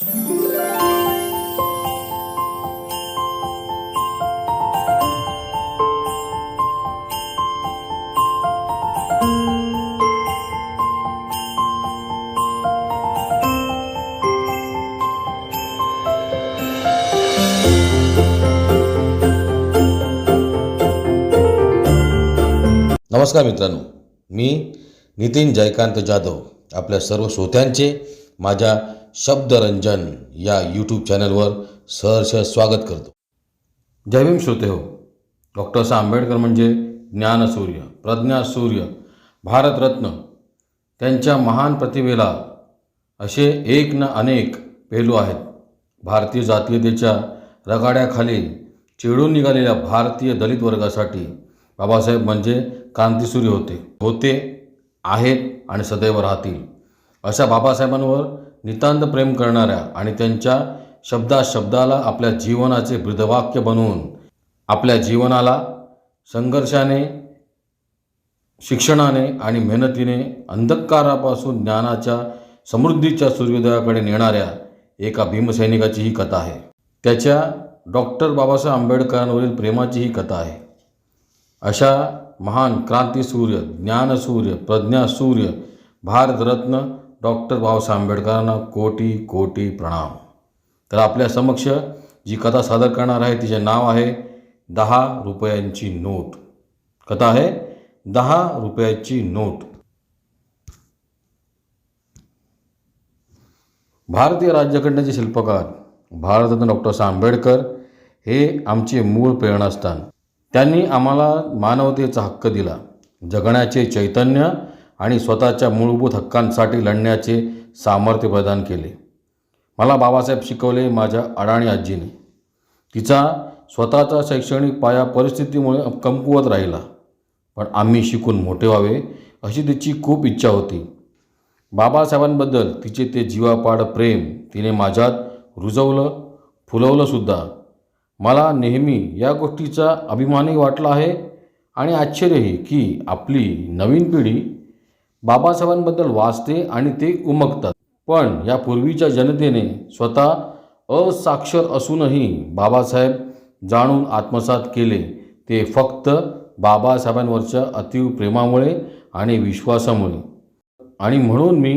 नमस्कार मित्रांनो. मी नितीन जयकांत जाधव आपल्या सर्व श्रोत्यांचे माझ्या शब्दरंजन या यूट्यूब चॅनलवर सहर्ष स्वागत करतो. जय भीम श्रोते हो डॉक्टर साहेब आंबेडकर म्हणजे ज्ञानसूर्य प्रज्ञासूर्य भारतरत्न त्यांच्या महान प्रतिभेला असे एक न अनेक पेलू आहेत. भारतीय जातीयतेच्या रगाड्याखाली चिडून निघालेल्या भारतीय दलित वर्गासाठी बाबासाहेब म्हणजे क्रांतिसूर्य होते. होते आहेत आणि सदैव राहतील अशा बाबासाहेबांवर नितांत प्रेम करणाऱ्या आणि त्यांच्या शब्दा शब्दाला आपल्या जीवनाचे ब्रीदवाक्य बनवून आपल्या जीवनाला संघर्षाने शिक्षणाने आणि मेहनतीने अंधकारापासून ज्ञानाच्या समृद्धीच्या सूर्योदयाकडे नेणाऱ्या एका भीमसैनिकाची ही कथा आहे. त्याच्या डॉक्टर बाबासाहेब आंबेडकरांवरील प्रेमाची ही कथा आहे. अशा महान क्रांतीसूर्य ज्ञानसूर्य प्रज्ञासूर्य भारतरत्न डॉक्टर बाबासाहेब आंबेडकरांना कोटी कोटी प्रणाम. तर आपल्या समक्ष जी कथा सादर करणार आहे तिचे नाव आहे दहा रुपयांची नोट. कथा आहे दहा रुपयाची नोट. भारतीय राज्यघटनेचे शिल्पकार भारतरत्न डॉक्टर आंबेडकर हे आमचे मूळ प्रेरणास्थान. त्यांनी आम्हाला मानवतेचा हक्क दिला. जगण्याचे चैतन्य आणि स्वतःच्या मूलभूत हक्कांसाठी लढण्याचे सामर्थ्य प्रदान केले. मला बाबासाहेब शिकवले माझ्या अडाणी आजीने. तिचा स्वतःचा शैक्षणिक पाया परिस्थितीमुळे कमकुवत राहिला. पण आम्ही शिकून मोठे व्हावे अशी तिची खूप इच्छा होती. बाबासाहेबांबद्दल तिचे ते जीवापाड प्रेम तिने माझ्यात रुजवलं फुलवलंसुद्धा मला नेहमी या गोष्टीचा अभिमानही वाटला आहे आणि आश्चर्यही की आपली नवीन पिढी बाबासाहेबांबद्दल वाचते आणि ते उमगतात. पण या पूर्वीच्या जनतेने स्वतः असाक्षर असूनही बाबासाहेब जाणून आत्मसात केले. ते फक्त बाबासाहेबांवरच्या अतीव प्रेमामुळे आणि विश्वासामुळे. आणि म्हणून मी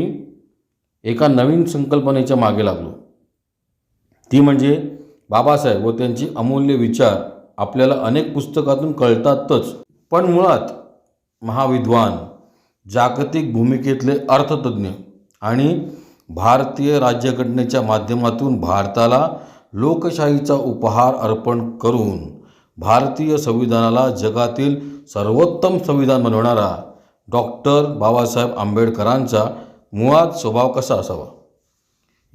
एका नवीन संकल्पनेच्या मागे लागलो. ती म्हणजे बाबासाहेब व त्यांची अमूल्य विचार आपल्याला अनेक पुस्तकातून कळतातच. पण मुळात महाविद्वान जागतिक भूमिकेतले अर्थतज्ञ आणि भारतीय राज्यघटनेच्या माध्यमातून भारताला लोकशाहीचा उपहार अर्पण करून भारतीय संविधानाला जगातील सर्वोत्तम संविधान बनवणारा डॉक्टर बाबासाहेब आंबेडकरांचा मुळात स्वभाव कसा असावा?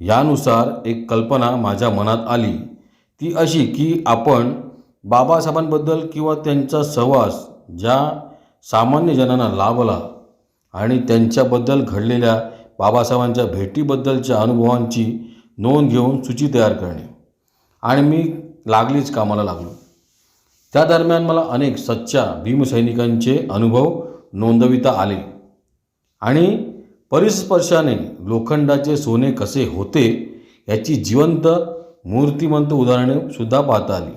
यानुसार एक कल्पना माझ्या मनात आली. ती अशी की आपण बाबासाहेबांबद्दल किंवा त्यांचा सहवास ज्या सामान्य जनांना लाभला आणि त्यांच्याबद्दल घडलेल्या बाबासाहेबांच्या भेटीबद्दलच्या अनुभवांची नोंद घेऊन सूची तयार करणे. आणि मी लागलीच कामाला लागलो. त्या दरम्यान मला अनेक सच्च्या भीमसैनिकांचे अनुभव नोंदविता आले. आणि परिस्पर्शाने लोखंडाचे सोने कसे होते याची जिवंत मूर्तिमंत उदाहरणे सुद्धा पाहता आली.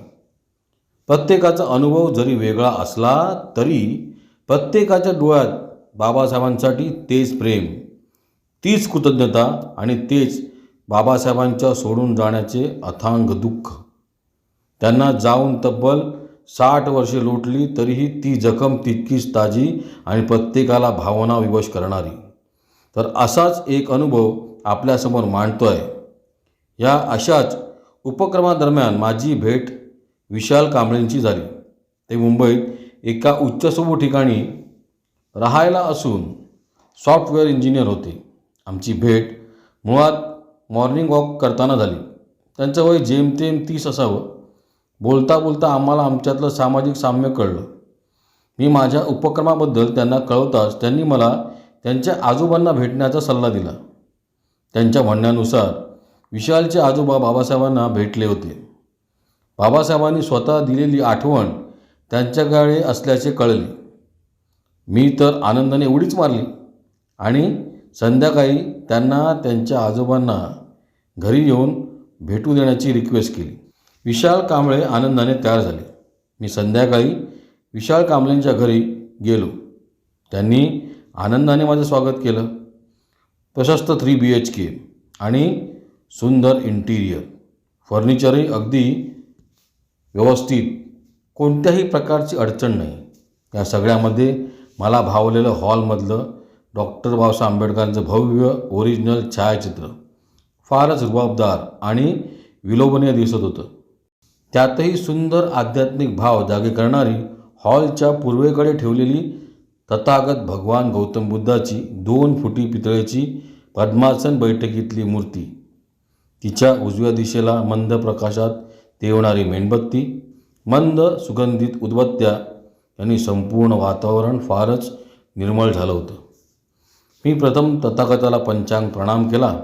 प्रत्येकाचा अनुभव जरी वेगळा असला तरी प्रत्येकाच्या डोळ्यात बाबासाहेबांसाठी तेच प्रेम तीच कृतज्ञता आणि तेच बाबासाहेबांच्या सोडून जाण्याचे अथांग दुःख. त्यांना जाऊन तब्बल साठ वर्षे लोटली तरीही ती जखम तितकीच ताजी आणि प्रत्येकाला भावना विवश करणारी. तर असाच एक अनुभव आपल्यासमोर मांडतो आहे या अशाच उपक्रमादरम्यान माझी भेट विशाल कांबळेंची झाली. ते मुंबईत एका उच्चसमू ठिकाणी राहायला असून सॉफ्टवेअर इंजिनियर होते. आमची भेट मुळात मॉर्निंग वॉक करताना झाली. त्यांचं वय जेमतेम तीस असावं. बोलता बोलता आम्हाला आमच्यातलं सामाजिक साम्य कळलं. मी माझ्या उपक्रमाबद्दल त्यांना कळवताच त्यांनी मला त्यांच्या आजोबांना भेटण्याचा सल्ला दिला. त्यांच्या म्हणण्यानुसार विशालचे आजोबा बाबासाहेबांना भेटले होते. बाबासाहेबांनी स्वतः दिलेली आठवण त्यांच्याकडे असल्याचे कळले. मी तर आनंदाने उडीच मारली. आणि संध्याकाळी त्यांना त्यांच्या आजोबांना घरी येऊन भेटू देण्याची रिक्वेस्ट केली. विशाल कांबळे आनंदाने तयार झाले. मी संध्याकाळी विशाल कांबळेंच्या घरी गेलो. त्यांनी आनंदाने माझं स्वागत केलं. प्रशस्त थ्री बी एच के आणि सुंदर इंटिरियर फर्निचरही अगदी व्यवस्थित. कोणत्याही प्रकारची अडचण नाही. या सगळ्यामध्ये मला भावलेलं हॉलमधलं डॉक्टर बाबासाहेब आंबेडकरांचं भव्य ओरिजिनल छायाचित्र. फारच रुबाबदार आणि विलोभनीय दिसत होतं. त्यातही सुंदर आध्यात्मिक भाव जागे करणारी हॉलच्या पूर्वेकडे ठेवलेली तथागत भगवान गौतम बुद्धाची दोन फुटी पितळेची पद्मासन बैठकीतली मूर्ती. तिच्या उजव्या दिशेला मंद प्रकाशात तेवणारी मेणबत्ती मंद सुगंधित उदबत्त्या यांनी संपूर्ण वातावरण फारच निर्मळ झालं होतं. मी प्रथम तथागताला पंचांग प्रणाम केला.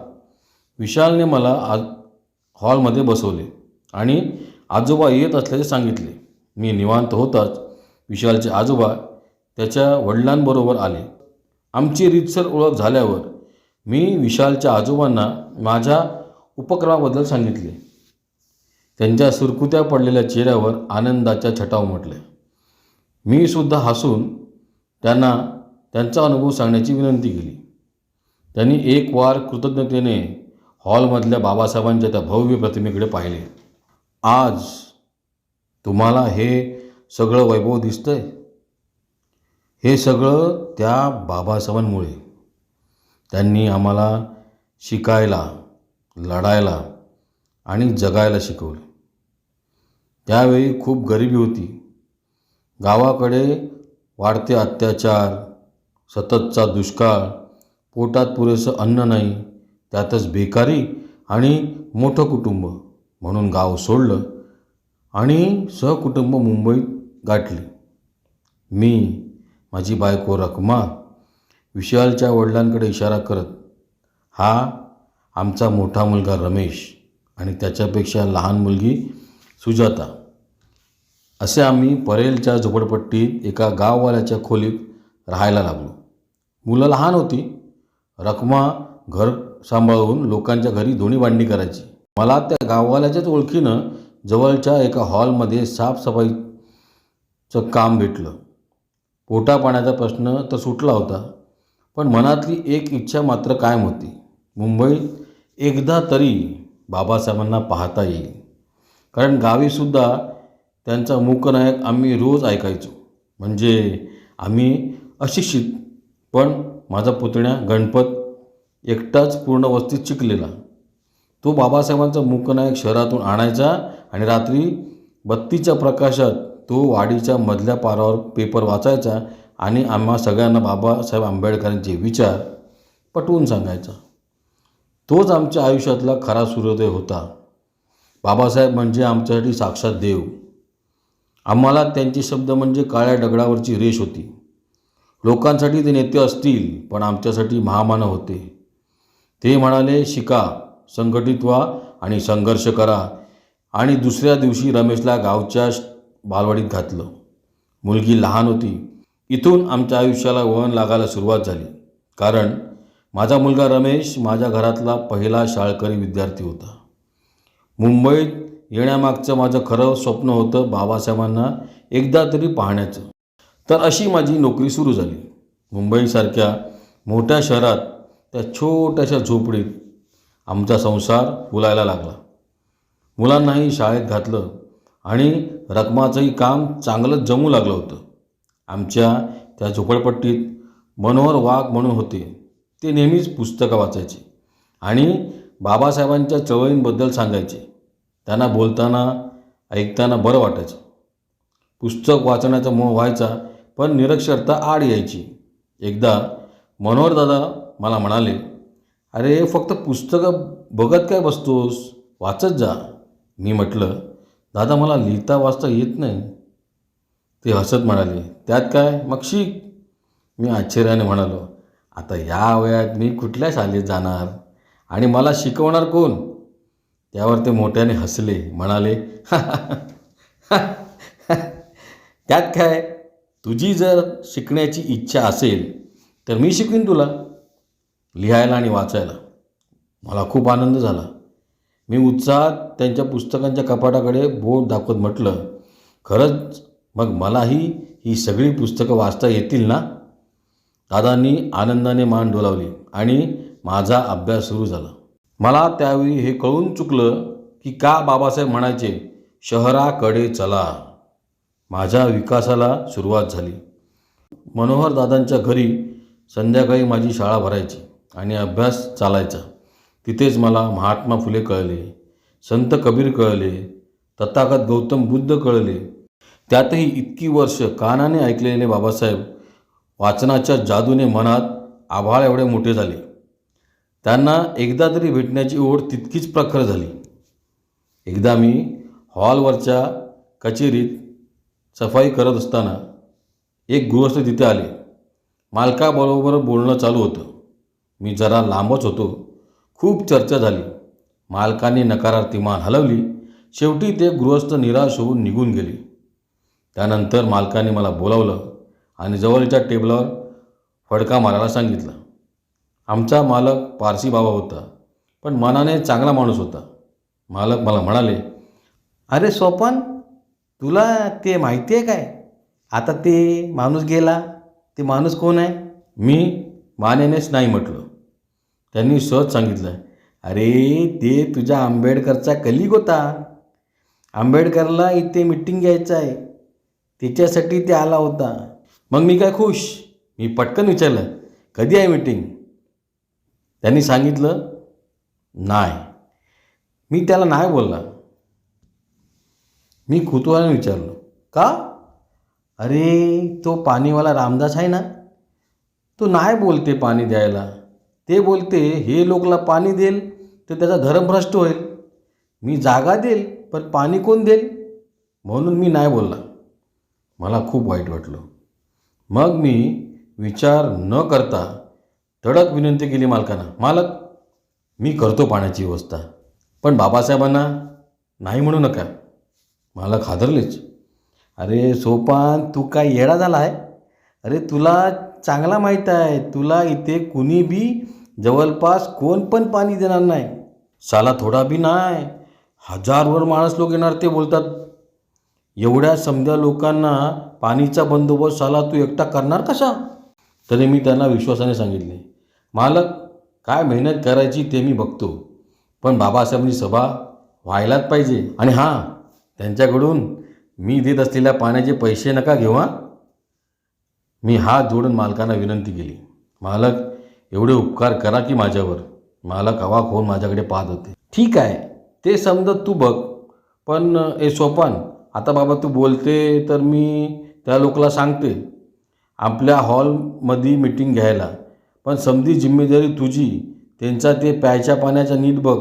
विशालने मला आज हॉलमध्ये बसवले आणि आजोबा येत असल्याचे सांगितले. मी निवांत होताच विशालचे आजोबा त्याच्या वडिलांबरोबर आले. आमची रीतसर ओळख झाल्यावर मी विशालच्या आजोबांना माझ्या उपक्रमाबद्दल सांगितले. त्यांच्या सुरकुत्या पडलेल्या चेहऱ्यावर आनंदाच्या छटा उमटल्या मी सुद्धा हसून त्यांना त्यांचा अनुभव सांगण्याची विनंती केली. त्यांनी एक वार कृतज्ञतेने हॉलमधल्या बाबासाहेबांच्या त्या भव्य प्रतिमेकडे पाहिले. आज तुम्हाला हे सगळं वैभव दिसतंय. हे सगळं त्या बाबासाहेबांमुळे. त्यांनी आम्हाला शिकायला लढायला आणि जगायला शिकवलं. त्यावेळी खूप गरिबी होती. गावाकडे वाढते अत्याचार सततचा दुष्काळ पोटात पुरेसं अन्न नाही त्यातच बेकारी आणि मोठं कुटुंब म्हणून गाव सोडलं आणि सहकुटुंब मुंबईत गाठली. मी माझी बायको रखमा विशालच्या वडिलांकडे इशारा करत हा आमचा मोठा मुलगा रमेश आणि त्याच्यापेक्षा लहान मुलगी सुजाता असे आम्ही परेलच्या झोपडपट्टीत एका गाववाल्याच्या खोलीत राहायला लागलो. मुलं लहान होती. रकमा घर सांभाळून लोकांच्या घरी धुणी भांडी करायची. मला त्या गाववाल्याच्याच ओळखीनं जवळच्या एका हॉलमध्ये साफसफाईचं काम भेटलं. पोटा पाण्याचा प्रश्न तर सुटला होता पण मनातली एक इच्छा मात्र कायम होती. मुंबईत एकदा तरी बाबासाहेबांना पाहता येईल. कारण गावीसुद्धा त्यांचा मूकनायक आम्ही रोज ऐकायचो. म्हणजे आम्ही अशिक्षित पण माझा पुतण्या गणपत एकटाच पूर्ण वस्तीत शिकलेला. तो बाबासाहेबांचा मूकनायक शहरातून आणायचा आणि रात्री बत्तीच्या प्रकाशात तो वाडीच्या मधल्या पारावर पेपर वाचायचा आणि आम्हा सगळ्यांना बाबासाहेब आंबेडकरांचे विचार पटवून सांगायचा. तोच आमच्या आयुष्यातला खरा सूर्योदय होता. बाबासाहेब म्हणजे आमच्यासाठी साक्षात देव. आम्हाला त्यांचे शब्द म्हणजे काळ्या दगडावरची रेष होती. लोकांसाठी ते नेते असतील पण आमच्यासाठी महामानव होते. ते म्हणाले शिका संघटित व्हा आणि संघर्ष करा. आणि दुसऱ्या दिवशी रमेशला गावच्या बालवाडीत घातलं. मुलगी लहान होती. इथून आमच्या आयुष्याला वळण लागायला सुरुवात झाली. कारण माझा मुलगा रमेश माझ्या घरातला पहिला शाळकरी विद्यार्थी होता. मुंबईत येण्यामागचं माझं खरं स्वप्न होतं बाबासाहेबांना एकदा तरी पाहण्याचं. तर अशी माझी नोकरी सुरू झाली. मुंबईसारख्या मोठ्या शहरात त्या छोट्याशा झोपडीत आमचा संसार फुलायला लागला. मुलांनाही शाळेत घातलं आणि रकमाचंही काम चांगलं जमू लागलं होतं. आमच्या त्या झोपडपट्टीत मनोहर वाघ म्हणून होते. ते नेहमीच पुस्तकं वाचायचे आणि बाबासाहेबांच्या चळवळींबद्दल सांगायचे. त्यांना बोलताना ऐकताना बरं वाटायचं. पुस्तक वाचण्याचा मोह व्हायचा पण निरक्षरता आड यायची. एकदा मनोहर दादा मला म्हणाले अरे फक्त पुस्तकं बघत काय बसतोस? वाचत जा. मी म्हटलं दादा मला लिहिता वाचता येत नाही. ते हसत म्हणाले त्यात काय? मग शिक. मी आश्चर्याने म्हणालो आता या वयात मी कुठल्या शाळेत जाणार? आणि मला शिकवणार कोण? त्यावर ते मोठ्याने हसले म्हणाले त्यात काय? तुझी जर शिकण्याची इच्छा असेल तर मी शिकवीन तुला. लिहायला आणि वाचायला. मला खूप आनंद झाला. मी उत्साहात त्यांच्या पुस्तकांच्या कपाटाकडे बोट दाखवत म्हटलं खरंच मग मलाही ही सगळी पुस्तकं वाचता येतील ना? दादांनी आनंदाने मान डोलावली आणि माझा अभ्यास सुरू झाला. मला त्यावेळी हे कळून चुकलं की का बाबासाहेब म्हणायचे शहराकडे चला. माझ्या विकासाला सुरुवात झाली. मनोहर दादांच्या घरी संध्याकाळी माझी शाळा भरायची आणि अभ्यास चालायचा. तिथेच मला महात्मा फुले कळले संत कबीर कळले तथागत गौतम बुद्ध कळले. त्यातही इतकी वर्ष कानाने ऐकलेले बाबासाहेब वाचनाच्या जादूने मनात आभाळ एवढे मोठे झाले. त्यांना एकदा तरी भेटण्याची ओढ तितकीच प्रखर झाली. एकदा मी हॉलवरच्या कचेरीत सफाई करत असताना एक गृहस्थ तिथे आले. मालकाबरोबर बोलणं चालू होतं. मी जरा लांबच होतो. खूप चर्चा झाली. मालकाने नकारार्थी मान हलवली. शेवटी ते गृहस्थ निराश होऊन निघून गेले. त्यानंतर मालकाने मला बोलावलं आणि जवळच्या टेबलावर फडका मारायला सांगितलं. आमचा मालक पारसी बाबा होता पण मनाने चांगला माणूस होता. मालक मला म्हणाले अरे स्वपन तुला ते माहिती आहे काय? आता ते माणूस गेला ते माणूस कोण आहे? मी मानेनेच नाही म्हटलं. त्यांनी सहज सांगितलं अरे ते तुझ्या आंबेडकरचा कलिग होता. आंबेडकरला इथे मिटिंग घ्यायचं आहे त्याच्यासाठी ते आला होता. मग मी काय खुश? मी पटकन विचारलं कधी आहे मीटिंग त्यांनी सांगितलं नाही. मी त्याला नाही बोलला मी कुतूहलाने विचारलो का? अरे तो पाणीवाला रामदास आहे ना तो नाही बोलते पाणी द्यायला. ते बोलते हे लोकला पाणी देईल तर त्याचा धर्म भ्रष्ट होईल. मी जागा देईल पण पाणी कोण देईल? म्हणून मी नाही बोलला मला खूप वाईट वाटलं. मग मी विचार न करता धडक विनंती केली मालकानं मालक मी करतो पाण्याची व्यवस्था पण बाबासाहेबांना नाही म्हणू नका. मालक हादरलेच. अरे सोपान तू काय येडा झाला आहे अरे तुला चांगला माहीत आहे तुला इथे कुणी बी जवळपास कोण पण पाणी देणार नाही. साला थोडा बी नाही. हजारवर माणस लोक येणार ते बोलतात. एवढ्या समजा लोकांना पाणीचा बंदोबस्त साला तू एकटा करणार कसा? तरी मी त्यांना विश्वासाने सांगितले. मालक काय मेहनत करायची ते मी बघतो. पण बाबासाहेबांची सभा व्हायलाच पाहिजे. आणि हां त्यांच्याकडून मी देत असलेल्या पाण्याचे पैसे नका घेऊ हां. मी हात जोडून मालकांना विनंती केली. मालक एवढे उपकार करा की माझ्यावर. मालक हवा होऊन माझ्याकडे पाहत होते. ठीक आहे ते समजत तू बघ. पण ए सोपान आता बाबा तू बोलते तर मी त्या लोकला सांगते. आपल्या हॉलमध्ये मीटिंग घ्यायला. पण समधी जिम्मेदारी तुझी. त्यांचा ते प्यायच्या पाण्याचा नीट बघ.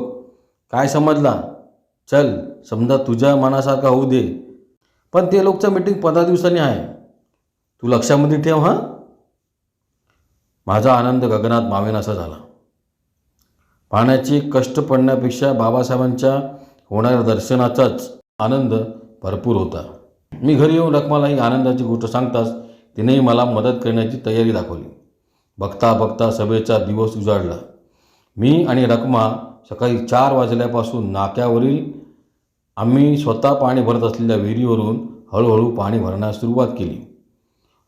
काय समजला? चल समजा तुझ्या मनासारखा होऊ दे. पण ते लोकचं मीटिंग पंधरा दिवसांनी आहे. तू लक्षामध्ये ठेव हां? माझा आनंद गगनात मावेनासा झाला. पाण्याचे कष्ट पडण्यापेक्षा बाबासाहेबांच्या होणाऱ्या दर्शनाचाच आनंद भरपूर होता. मी घरी येऊन रखमाला ही आनंदाची गोष्ट सांगताच तिनेही मला मदत करण्याची तयारी दाखवली. बघता बघता सभेचा दिवस उजाडला. मी आणि रकमा सकाळी चार वाजल्यापासून नाक्यावरील आम्ही स्वतः पाणी भरत असलेल्या विहिरीवरून हळूहळू पाणी भरण्यास सुरुवात केली.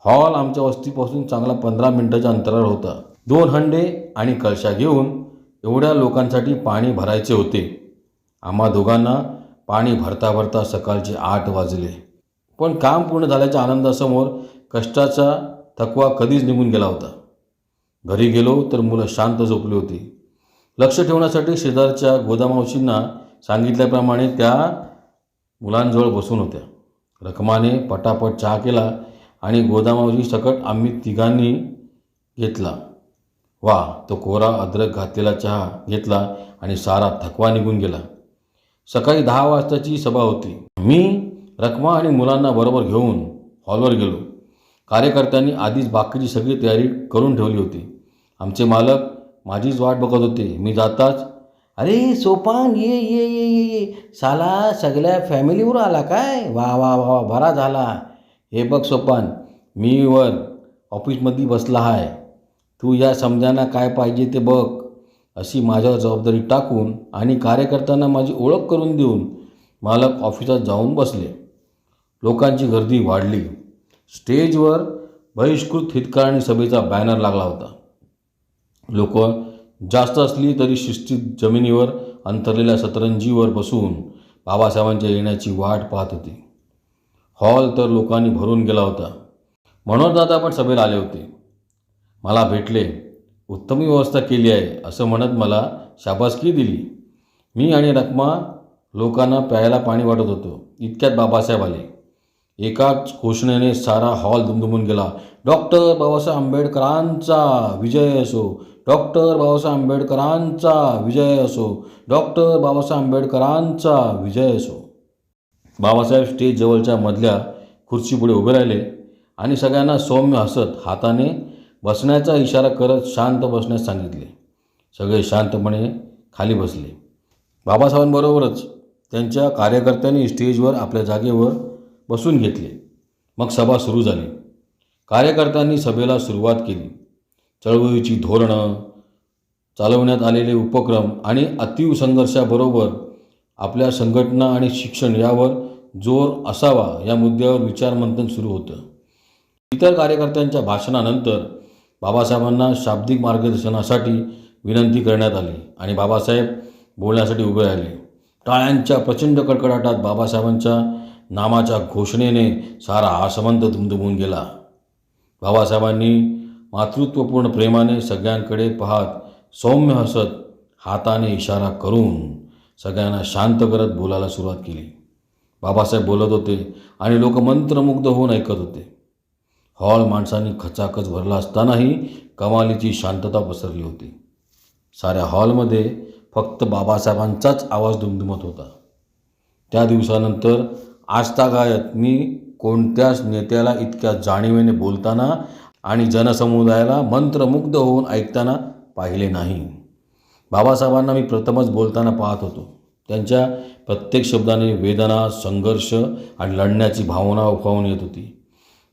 हॉल आमच्या वस्तीपासून चांगला पंधरा मिनटाच्या अंतरावर होता. दोन हंडे आणि कळशा घेऊन एवढ्या लोकांसाठी पाणी भरायचे होते. आम्हा दोघांना पाणी भरता भरता सकाळचे आठ वाजले. पण काम पूर्ण झाल्याच्या आनंदासमोर कष्टाचा थकवा कधीच निघून गेला होता. घरी गेलो तर मुलं शांत झोपली होती. लक्ष ठेवण्यासाठी शेजारच्या गोदामावशींना सांगितल्याप्रमाणे त्या मुलांजवळ बसून होत्या. रखमाने पटापट चहा केला आणि गोदामावशी सकट आम्ही तिघांनी घेतला. वा तो कोरा अद्रक घातलेला चहा घेतला आणि सारा थकवा निघून गेला. सकाळी दहा वाजताची सभा होती. मी रखमा आणि मुलांना बरोबर घेऊन हॉलवर गेलो. कार्यकर्त्यांनी आधीच बाकीची सगळी तयारी करून ठेवली होती. आमचे मालक माझीच वाट बघत होते. मी जाताच अरे सोपान ये ये ये ये ये. साला सगळ्या फॅमिलीवर आला काय? वा वा वा वा, बरा झाला. हे बघ सोपान मी वर ऑफिसमध्ये बसला आहे तू या समजांना काय पाहिजे ते बघ. अशी माझ्यावर जबाबदारी टाकून आणि कार्यकर्त्यांना माझी ओळख करून देऊन मालक ऑफिसात जाऊन बसले. लोकांची गर्दी वाढली. स्टेजवर बहिष्कृत हितकारणी सभेचा बॅनर लागला होता. लोक जास्त असली तरी शिस्तीत जमिनीवर अंतरलेल्या सतरंजीवर बसून बाबासाहेबांच्या येण्याची वाट पाहत होती. हॉल तर लोकांनी भरून गेला होता. म्हणून दादा पण सभेला आले होते. मला भेटले उत्तम व्यवस्था केली आहे असं म्हणत मला शाबासकी दिली. मी आणि रकमा लोकांना प्यायला पाणी वाटत होतो. इतक्यात बाबासाहेब आले. एकाच घोषणेने सारा हॉल दुमदुमून गेला. डॉक्टर बाबासाहेब आंबेडकरांचा विजय असो डॉक्टर बाबासाहेब आंबेडकरांचा विजय असो डॉक्टर बाबासाहेब आंबेडकरांचा विजय असो. बाबासाहेब स्टेज जवळच्या मधल्या खुर्चीपुढे उभे राहिले आणि सगळ्यांना सौम्य हसत हाताने बसण्याचा इशारा करत शांत बसण्यास सांगितले. सगळे शांतपणे खाली बसले. बाबासाहेबांबरोबरच त्यांच्या कार्यकर्त्यांनी स्टेजवर आपल्या जागेवर बसून घेतले. मग सभा सुरू झाली. कार्यकर्त्यांनी सभेला सुरुवात केली. चळवळीची धोरणं चालवण्यात आलेले उपक्रम आणि अतीव संघर्षाबरोबर आपल्या संघटना आणि शिक्षण यावर जोर असावा या मुद्द्यावर विचारमंथन सुरू होतं. इतर कार्यकर्त्यांच्या भाषणानंतर बाबासाहेबांना शाब्दिक मार्गदर्शनासाठी विनंती करण्यात आली आणि बाबासाहेब बोलण्यासाठी उभे राहिले. टाळ्यांच्या प्रचंड कडकडाटात बाबासाहेबांच्या नामाच्या घोषणेने सारा आसमंत दुमदुमून गेला. बाबासाहेबांनी मातृत्वपूर्ण प्रेमाने सगळ्यांकडे पाहत सौम्य हसत हाताने इशारा करून सगळ्यांना शांत करत बोलायला सुरुवात केली. बाबासाहेब बोलत होते आणि लोक मंत्रमुग्ध होऊन ऐकत होते. हॉल माणसांनी खचाखच भरला असतानाही कमालीची शांतता पसरली होती. साऱ्या हॉलमध्ये फक्त बाबासाहेबांचाच आवाज दुमदुमत होता. त्या दिवसानंतर आजतागायत मी कोणत्याच नेत्याला इतक्या जाणीवेने बोलताना आणि जनसमुदायाला मंत्रमुग्ध होऊन ऐकताना पाहिले नाही. बाबासाहेबांना मी प्रथमच बोलताना पाहत होतो. त्यांच्या प्रत्येक शब्दाने वेदना संघर्ष आणि लढण्याची भावना उफावून येत होती.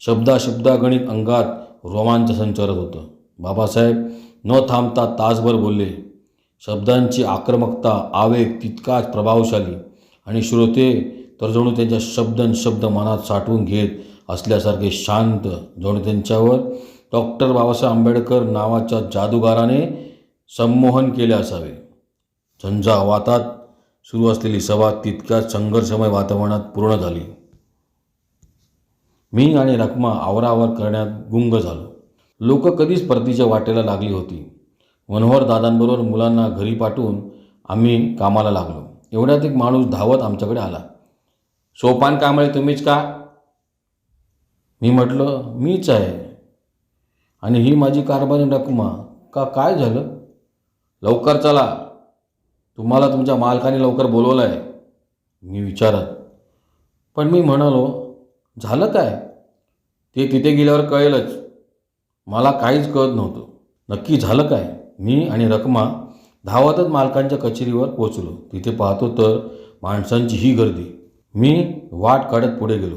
शब्दाशब्दागणित अंगात रोमांच संचारत होतं. बाबासाहेब न थांबता तासभर बोलले. शब्दांची आक्रमकता आवेग तितकाच प्रभावशाली आणि श्रोते तर जणू त्यांच्या शब्दन शब्द मनात साठवून घेत असल्यासारखे शांत जणू त्यांच्यावर डॉक्टर बाबासाहेब आंबेडकर नावाच्या जादूगाराने संमोहन केले असावे. झंझावातात सुरू असलेली सभा तितक्याच संघर्षमय वातावरणात पूर्ण झाली. मी आणि रकमा आवरावर करण्यात गुंग झालो. लोक कधीच परतीच्या वाटेला लागली होती. मनोहर दादांबरोबर मुलांना घरी पाठवून आम्ही कामाला लागलो. एवढ्यात एक माणूस धावत आमच्याकडे आला. सोपान कांबळे तुम्हीच का? मी म्हटलं मीच आहे. आणि ही माझी कारभारी रकमा का काय झालं? लवकर चला. तुम्हाला तुमच्या मालकाने लवकर बोलवलं आहे मी विचारत. पण मी म्हणालो झालं काय? ते तिथे गेल्यावर कळेलच. मला काहीच कळत नव्हतं. नक्की झालं काय? मी आणि रकमा धावतच मालकांच्या कचेरीवर पोचलो तिथे पाहतो तर माणसांची ही गर्दी. मी वाट काढत पुढे गेलो.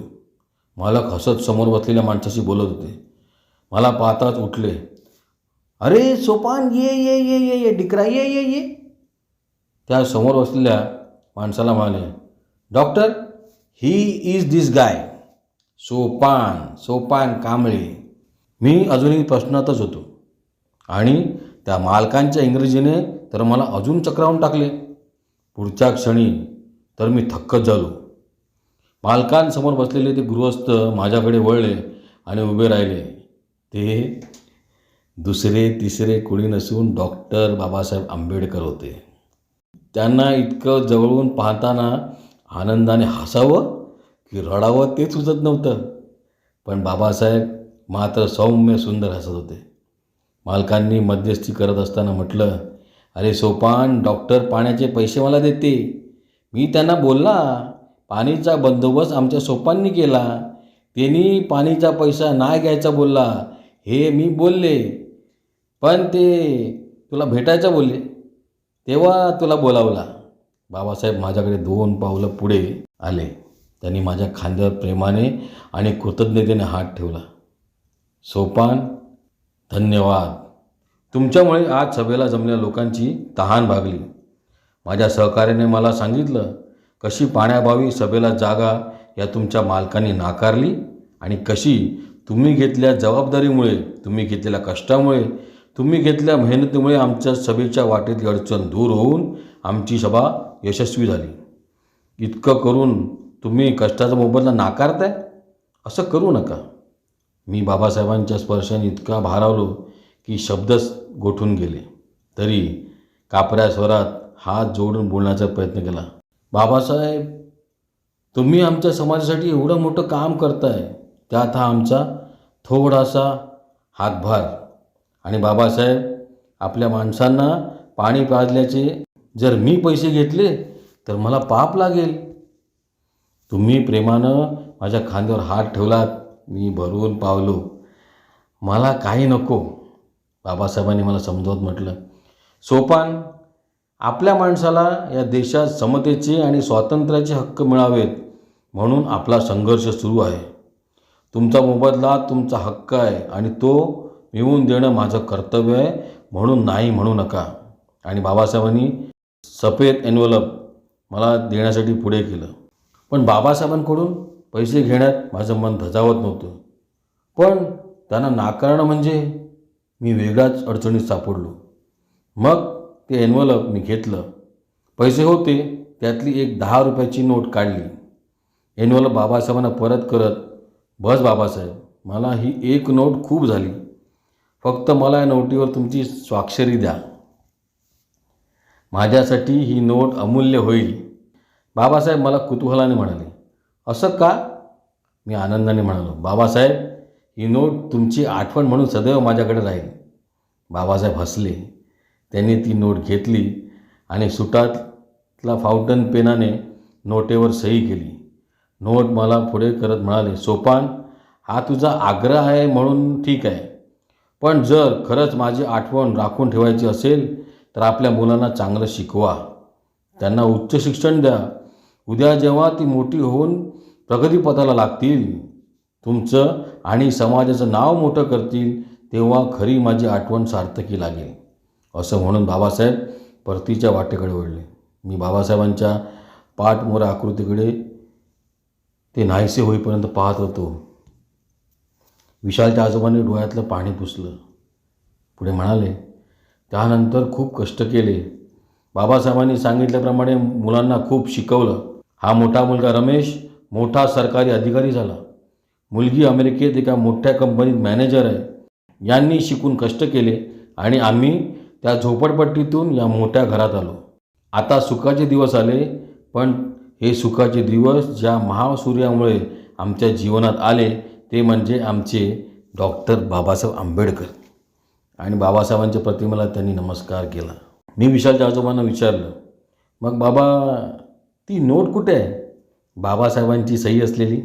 मालक हसत समोर बसलेल्या माणसाशी बोलत होते. मला पाहताच उठले. अरे सोपान ये ये ये ये ये डिकरा ये ये ये. त्या समोर बसलेल्या माणसाला म्हणाले doctor he is this guy. Sopan Sopan Kamble. मी अजूनही प्रश्नातच होतो. आणि त्या मालकांच्या इंग्रजीने तर मला अजून चक्रावून टाकले. पुढच्या क्षणी तर मी थक्कच झालो. मालकांसमोर बसलेले ते गृहस्थ माझ्याकडे वळले आणि उभे राहिले. ते दुसरे तिसरे कुणी नसून डॉक्टर बाबासाहेब आंबेडकर होते. त्यांना इतकं जवळून पाहताना आनंदाने हसावं की रडावं ते सुचत नव्हतं. पण बाबासाहेब मात्र सौम्य सुंदर हसत होते. मालकांनी मध्यस्थी करत असताना म्हटलं अरे सोपान डॉक्टर पाण्याचे पैसे मला देते. मी त्यांना बोलला पाणीचा बंदोबस्त आमच्या सोपांनी केला. त्यांनी पाणीचा पैसा नाही घ्यायचा बोलला. हे मी बोलले. पण ते तुला भेटायचं बोलले. तेव्हा तुला बोलावला. बाबासाहेब माझ्याकडे दोन पावलं पुढे आले. त्यांनी माझ्या खांद्यावर प्रेमाने आणि कृतज्ञतेने हात ठेवला. सोपान धन्यवाद. तुमच्यामुळे आज सभेला जमलेल्या लोकांची तहान भागली. माझ्या सहकार्याने मला सांगितलं. कशी पाण्याभावी सभेला जागा या तुमच्या मालकांनी नाकारली आणि कशी तुम्ही घेतल्या जबाबदारीमुळे तुम्ही घेतलेल्या कष्टामुळे तुम्ही घेतल्या मेहनतीमुळे आमच्या सभेच्या वाटेतली अडचण दूर होऊन आमची सभा यशस्वी झाली. इतकं करून तुम्ही कष्टाचा मोबदला नाकारताय? असं करू नका. मी बाबासाहेबांच्या स्पर्शाने इतका भारावलो की शब्दच गोठून गेले. तरी कापऱ्या स्वरात हात जोडून बोलण्याचा प्रयत्न केला. बाबासाहेब तुम्ही आमच्या समाजासाठी एवढं मोठं काम करताय त्यात हा आमचा थोडासा हातभार. आणि बाबासाहेब आपल्या माणसांना पाणी पाजल्याचे जर मी पैसे घेतले तर मला पाप लागेल. तुम्ही प्रेमानं माझ्या खांद्यावर हात ठेवलात मी भरून पावलो. मला काही नको बाबासाहेबांनी मला समजवत म्हटलं. सोपान आपल्या माणसाला या देशात समतेचे आणि स्वातंत्र्याचे हक्क मिळावेत म्हणून आपला संघर्ष सुरू आहे. तुमचा मोबदला तुमचा हक्क आहे आणि तो मिळवून देणं माझं कर्तव्य आहे म्हणून नाही म्हणू नका. आणि बाबासाहेबांनी सफेद एन्व्हलप मला देण्यासाठी पुढे केलं. पण बाबासाहेबांकडून पैसे घेण्यात माझं मन धजावत नव्हतं. पण त्यांना नाकारणं म्हणजे मी वेगळ्याच अडचणीत सापडलो. मग ते एन्व्हलप मी घेतलं. पैसे होते त्यातली एक दहा रुपयाची नोट काढली. एन्व्हलप बाबासाहेबांना परत करत बस बाबासाहेब मला ही एक नोट खूप झाली. फक्त मला या नोटीवर तुमची स्वाक्षरी द्या. माझ्यासाठी ही नोट अमूल्य होईल. बाबासाहेब मला कुतूहलाने म्हणाले असं का? मी आनंदाने म्हणालो बाबासाहेब ही नोट तुमची आठवण म्हणून सदैव माझ्याकडे राहील. बाबासाहेब हसले. त्यांनी ती नोट घेतली आणि सुटातला फाउंटन पेनाने नोटेवर सही केली. नोट मला पुढे करत म्हणाले सोपान हा तुझा आग्रह आहे म्हणून ठीक आहे. पण जर खरंच माझी आठवण राखून ठेवायची असेल तर आपल्या मुलांना चांगलं शिकवा. त्यांना उच्च शिक्षण द्या. उद्या जेव्हा ती मोठी होऊन प्रगतीपथाला लागतील तुमचं आणि समाजाचं नाव मोठं करतील तेव्हा खरी माझी आठवण सार्थकी लागेल. असं म्हणून बाबासाहेब परतीच्या वाटेकडे वळले. मी बाबासाहेबांच्या पाठमोर आकृतीकडे ते नाहीसे होईपर्यंत पाहत होतो. विशालच्या आजोबांनी डोळ्यातलं पाणी पुसलं. पुढे म्हणाले त्यानंतर खूप कष्ट केले. बाबासाहेबांनी सांगितल्याप्रमाणे मुलांना खूप शिकवलं. हा मोठा मुलगा रमेश मोठा सरकारी अधिकारी झाला. मुलगी अमेरिकेत एका मोठ्या कंपनीत मॅनेजर आहे. यांनी शिकून कष्ट केले आणि आम्ही त्या झोपडपट्टीतून या मोठ्या घरात आलो. आता सुखाचे दिवस आले पण हे सुखाचे दिवस ज्या महासूर्यामुळे आमच्या जीवनात आले ते म्हणजे आमचे डॉक्टर बाबासाहेब आंबेडकर. आणि बाबासाहेबांच्या प्रतिमेला त्यांनी नमस्कार केला. मी विशालच्या आजोबांना विचारलं मग बाबा ती नोट कुठे आहे? बाबासाहेबांची सही असलेली?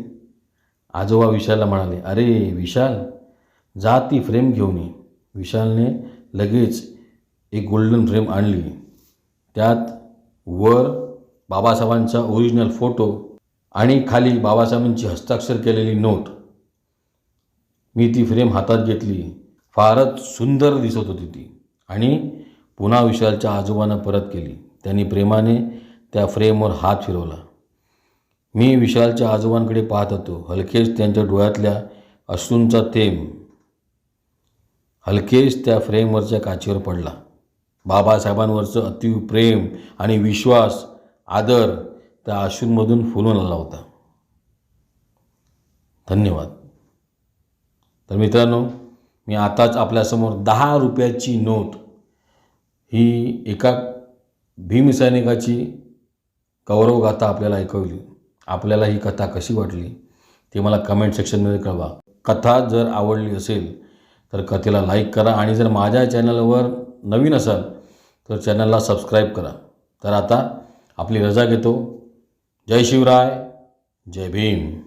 आजोबा विशालला म्हणाले अरे विशाल जा ती फ्रेम घेऊन ये. विशालने लगेच एक गोल्डन फ्रेम आणली. त्यात वर बाबासाहेबांचा ओरिजिनल फोटो आणि खाली बाबासाहेबांची हस्ताक्षर केलेली नोट मी ती फ्रेम हातात घेतली. फारच सुंदर दिसत होती ती. आणि पुन्हा विशालच्या आजोबांना परत केली. त्यांनी प्रेमाने त्या फ्रेमवर हात फिरवला. मी विशालच्या आजोबांकडे पाहत होतो. हलकेच त्यांच्या डोळ्यातल्या अश्रूंचा थेंब. हलकेच त्या फ्रेमवरच्या काचेवर पडला. बाबासाहेबांवरचं अतिव प्रेम आणि विश्वास आदर त्या आशूंमधून फुलून आला होता. धन्यवाद. तर मित्रांनो मी आताच आपल्यासमोर दहा रुपयाची नोट ही एका भीमसैनिकाची गौरवगाथा आपल्याला ऐकवली. आपल्याला ही कथा कशी वाटली ते मला कमेंट सेक्शनमध्ये कळवा. कथा जर आवडली असेल तर कथेला लाईक करा आणि जर माझ्या चॅनलवर नवीन असाल तर चॅनलला सबस्क्राईब करा. तर आता आपली रजा घेतो. जय शिवराय जय भीम.